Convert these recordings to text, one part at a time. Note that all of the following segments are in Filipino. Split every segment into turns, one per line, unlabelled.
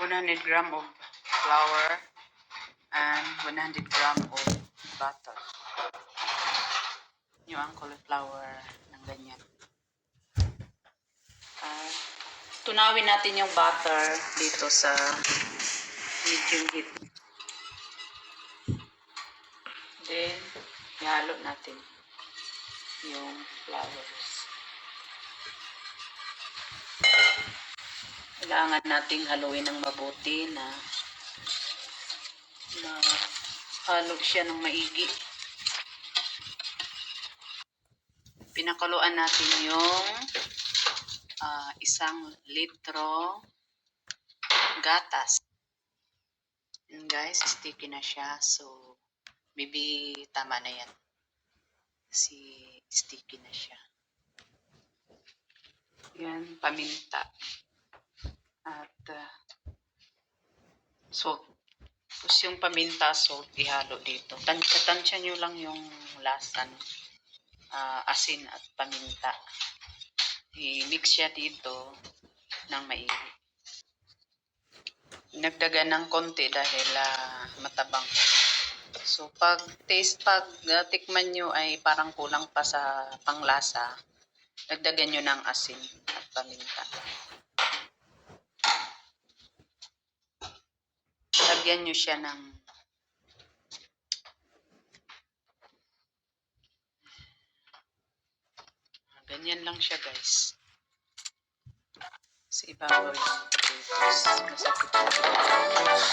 100 gram of flour and 100 gram of butter. Yung ang cauliflower ng ganyan. At tunawin natin yung butter dito sa medium heat. Then, ihalo natin yung flowers. Kailangan nating haluin ng mabuti na na halo siya ng maigi. Pinakuluan natin yung ah, isang litro gatas. And guys, sticky na siya. So, maybe tama na yan. Kasi sticky na siya. Yan, paminta. At uh, salt. Tapos yung paminta, salt, ihalo dito. Tansya-tansya nyo lang yung lasa. No? Ah, asin at paminta. I-mix siya dito ng maigi. Nagdagan ng konti dahil ah, matabang. So pag taste, pag ah, tikman nyo ay parang kulang pa sa panglasa, dagdagan nyo ng asin at paminta. Lagyan nyo siya ng ganyan lang siya guys. Sa ibabaw yung potatoes. Masakit yung potatoes.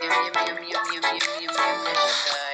Yum, yum, yum, yum, yum, yum, yum, yum na siya guys.